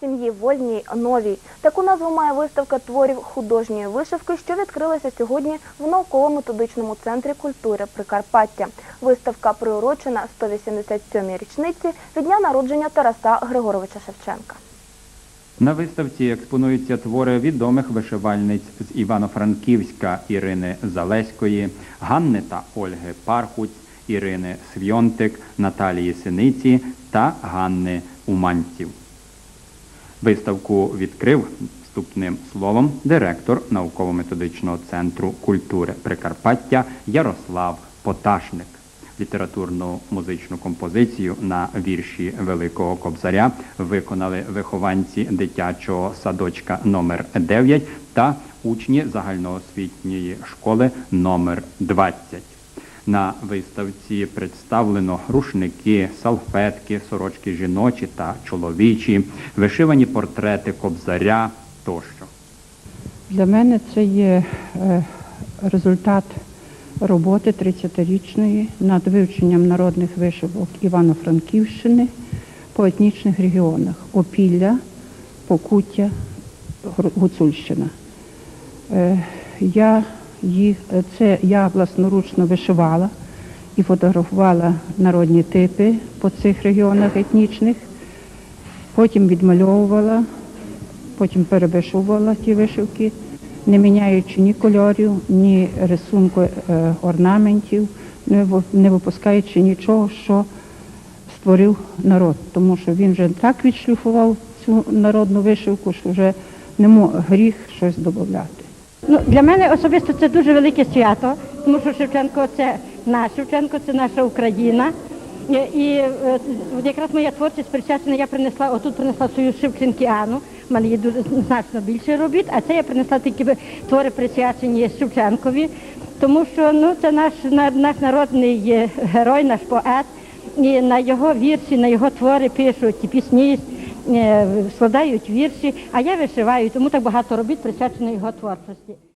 сім'ї вольній новій. Таку назву має виставка творів художньої вишивки, що відкрилася сьогодні в науково-методичному центрі культури Прикарпаття. Виставка приурочена 187-й річниці від дня народження Тараса Григоровича Шевченка. На виставці експонуються твори відомих вишивальниць з Івано-Франківська Ірини Залеської, Ганни та Ольги Пархуць, Ірини Свйонтик, Наталії Синиці та Ганни Уманців. Виставку відкрив вступним словом директор науково-методичного центру культури Прикарпаття Ярослав Поташник. Літературну музичну композицію на вірші Великого Кобзаря виконали вихованці дитячого садочка номер 9 та учні загальноосвітньої школи номер 20. На виставці представлено рушники, салфетки, сорочки жіночі та чоловічі, вишивані портрети кобзаря тощо. Для мене це є е, результат роботи 30-річної над вивченням народних вишивок Івано-Франківщини по етнічних регіонах Опілля, Покуття, Гуцульщина. Е, Я їх, це я власноручно вишивала і фотографувала народні типи по цих регіонах етнічних, потім відмальовувала, потім перевишувала ті вишивки, не міняючи ні кольорів, ні рисунку е, орнаментів, не випускаючи нічого, що створив народ. Тому що він вже так відшліфував цю народну вишивку, що вже не мог гріх щось додати. Ну, для мене особисто це дуже велике свято, тому що Шевченко це наш Шевченко, це наша Україна. І, е, якраз моя творчість присвячена, я принесла, отут принесла свою Шевченкіану, в мене є дуже значно більше робіт, а це я принесла тільки твори присвячені Шевченкові, тому що ну, це наш, наш народний е, герой, наш поет, і на його вірші, на його твори пишуть і пісні, складають вірші, а я вишиваю, тому так багато робіт присвячено його творчості.